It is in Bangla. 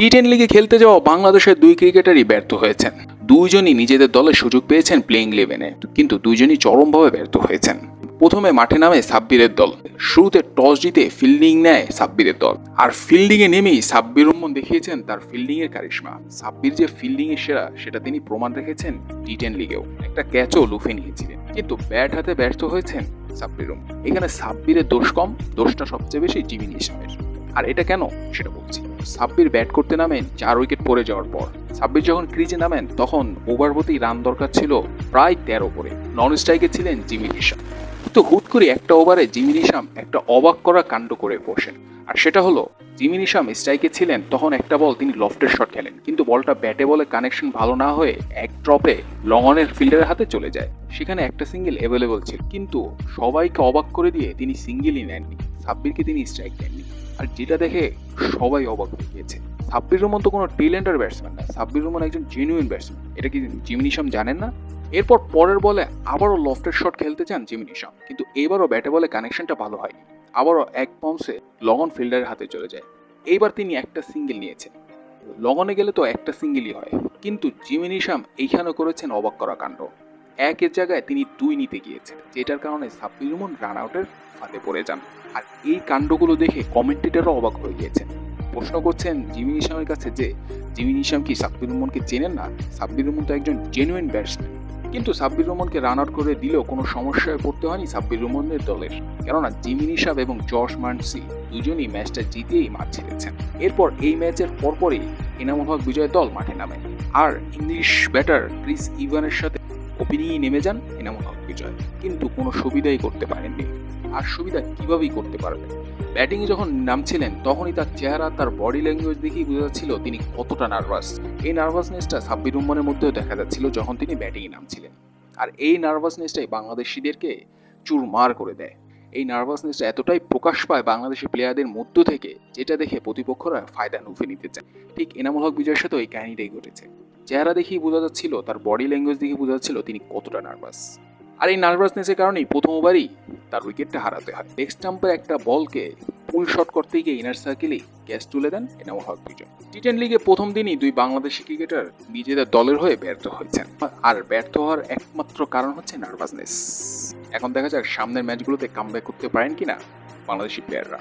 টি টেন লিগে খেলতে যাওয়া বাংলাদেশের দুই ক্রিকেটারই ব্যর্থ হয়েছেন। দুইজনই নিজেদের দলে সুযোগ পেয়েছেন প্লেইং ইলেভেনে কিন্তু দুইজনই চরমভাবে ব্যর্থ হয়েছেন। প্রথমে মাঠে নামে সাব্বিরের দল, শুরুতে টস জিতে ফিল্ডিং নেয় সাব্বিরের দল। আর ফিল্ডিংয়ে নেমেই সাব্বির রহমান দেখিয়েছেন তার ফিল্ডিং এর কারিশমা। সাব্বির যে ফিল্ডিং এর সেরা, সেটা তিনি প্রমাণ রেখেছেন টি টেন লিগেও একটা ক্যাচও লুফে নিয়েছিলেন। কিন্তু ব্যাট হাতে ব্যর্থ হয়েছেন সাব্বির এখানে সাব্বিরের দোষ কম, দোষটা সবচেয়ে বেশি জিমি নিশামের আর এটা কেন? সেটা বলছি। সাব্বির ব্যাট করতে নামেন, চার উইকেট পড়ে যাওয়ার পর। সাব্বির যখন ক্রিজে নামেন, তখন ওভার প্রতি রান দরকার ছিল প্রায় তেরো করে নন স্ট্রাইকে ছিলেন জিমি নিশাম। তো হুট করে একটা ওভারে জিমি নিশাম একটা অবাক করা কাণ্ড করে বসেন। আর সেটা হলো, জিমি নিশাম স্ট্রাইকে ছিলেন, তখন একটা বল তিনি লফটের শট খেলেন। কিন্তু বলটা ব্যাটে বলে কানেকশন ভালো না হয়ে এক ড্রপে লংঅনের ফিল্ডারের হাতে চলে যায়। সেখানে একটা সিঙ্গেল অ্যাভেলেবল ছিল। কিন্তু সবাইকে অবাক করে দিয়ে তিনি সিঙ্গেলই নেননি। সাব্বিরকে তিনি স্ট্রাইক দেননি। আর যেটা দেখে সবাই অবাক হয়ে গিয়েছে। সাব্বির রহমান তো কোনো টেলেন্টার ব্যাটসম্যান না সাব্বির রহমান একজন জেনুইন ব্যাটসম্যান এটা কি জিমি নিশাম জানেন না? এরপর পরের বলে আবারও লফটের শট খেলতে চান জিমি নিশাম। কিন্তু এবারও ব্যাটে বলে কানেকশনটা ভালো হয়নি। আবারও এক পাউন্সে লগন ফিল্ডারের হাতে চলে যায়। এইবার তিনি একটা সিঙ্গেল নিয়েছেন। লগনে গেলে তো একটা সিঙ্গেলই হয়। কিন্তু জিমি নিশাম এইখানে করেছেন অবাক করা কাণ্ড। একের জায়গায় তিনি দুই নিতে গিয়েছেন, যেটার কারণে সাব্বির রহমান রান আউটের ফাঁদে পড়ে যান। আর এই কাণ্ডগুলো দেখে কমেন্টেটারও অবাক হয়ে গিয়েছেন। প্রশ্ন করছেন জিমি নিশামের কাছে যে, জিমি নিশাম কি সাব্বির রহমানকে চেনেন না? সাব্বির রহমান তো একজন জেনুইন ব্যাটসম্যান কিন্তু সাব্বির রহমানকে রান আউট করে দিলেও কোনো সমস্যায় পড়তে হয়নি সাব্বির রহমানের দলের। কেননা জিমি নিশাব এবং জর্জ মার্নসি দুজনই ম্যাচটা জিতেই মাঠ ছেড়েছেন। এরপর এই ম্যাচের পরপরই এনামুল হক বিজয় দল মাঠে নামে। আর ইংলিশ ব্যাটার ক্রিস ইভানের সাথে ওপেনিংয়ে নেমে যান, এনামুল হক বিজয়। কিন্তু কোনো সুবিধাই করতে পারেননি। আর সুবিধা কীভাবেই করতে পারবেন ব্যাটিংয়ে যখন নামছিলেন, তখনই তার চেহারা, তার বডি ল্যাঙ্গুয়েজ দেখেই বোঝা যাচ্ছিল তিনি কতটা নার্ভাস এই নার্ভাসনেসটা সাব্বির রহমানের মধ্যেও দেখা যাচ্ছিল যখন তিনি ব্যাটিংয়ে নামছিলেন। আর এই নার্ভাসনেসটাই বাংলাদেশিদেরকে চুরমার করে দেয়। এই নার্ভাসনেসটা এতটাই প্রকাশ পায় বাংলাদেশি প্লেয়ারদের মধ্য থেকে, যেটা দেখে প্রতিপক্ষরা ফায়দা নুফে নিতে চায়। ঠিক এনামুল হক বিজয়ের সাথেও এই কাহিনীটাই ঘটেছে। চেহারা দেখেই বোঝা যাচ্ছিল, তার বডি ল্যাঙ্গুয়েজ দেখে বোঝা যাচ্ছিল তিনি কতটা নার্ভাস আর এই নার্ভাসনেসের কারণেই প্রথমবারই তার উইকেটটা হারাতে হয়। নেক্সট স্টাম্পের একটা বলকে ফুল শট করতে গিয়ে ইনার সার্কেলেই ক্যাচ তুলে দেন এনামুল হক বিজয় টি টেন লিগে প্রথম দিনই দুই বাংলাদেশি ক্রিকেটার নিজেদের দলের হয়ে ব্যর্থ হয়েছেন। আর ব্যর্থ হওয়ার একমাত্র কারণ হচ্ছে নার্ভাসনেস এখন দেখা যাক সামনের ম্যাচগুলোতে কামব্যাক করতে পারেন কিনা বাংলাদেশি প্লেয়াররা